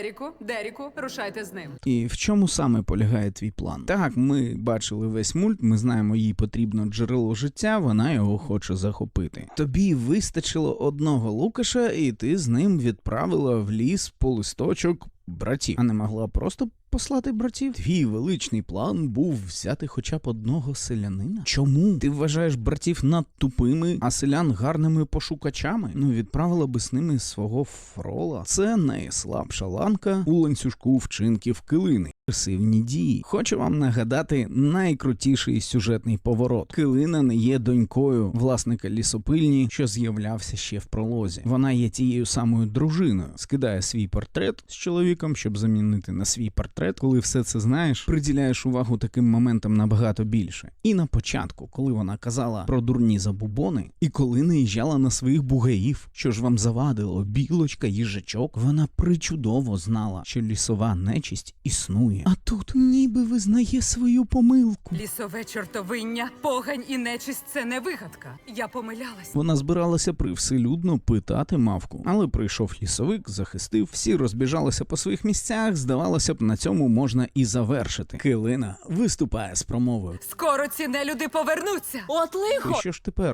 Еріку, Деріку, рушайте з ним. І в чому саме полягає твій план? Так, ми бачили весь мульт, ми знаємо, їй потрібно джерело життя, вона його хоче захопити. Тобі вистачило одного Лукаша, і ти з ним відправила в ліс по листочок братів, а не могла просто послати братів. Твій величний план був взяти хоча б одного селянина. Чому ти вважаєш братів надтупими, а селян гарними пошукачами? Ну відправила би з ними свого фрола. Це найслабша ланка у ланцюжку вчинків килини. Агресивні дії. Хочу вам нагадати найкрутіший сюжетний поворот. Килина не є донькою власника лісопильні, що з'являвся ще в пролозі. Вона є тією самою дружиною. Скидає свій портрет з чоловіком, щоб замінити на свій портрет. Коли все це знаєш, приділяєш увагу таким моментам набагато більше. І на початку, коли вона казала про дурні забубони, і коли наїжджала на своїх бугаїв, що ж вам завадило, білочка, їжачок, вона причудово знала, що лісова нечисть існує. А тут ніби визнає свою помилку. Лісове чортовиння, погань і нечисть це не вигадка. Я помилялась. Вона збиралася привселюдно питати мавку, але прийшов лісовик, захистив, всі розбіжалися по своїх місцях. Здавалося б, на цьому можна і завершити. Килина виступає з промовою. Скоро ці нелюди повернуться. От І лихо! що ж тепер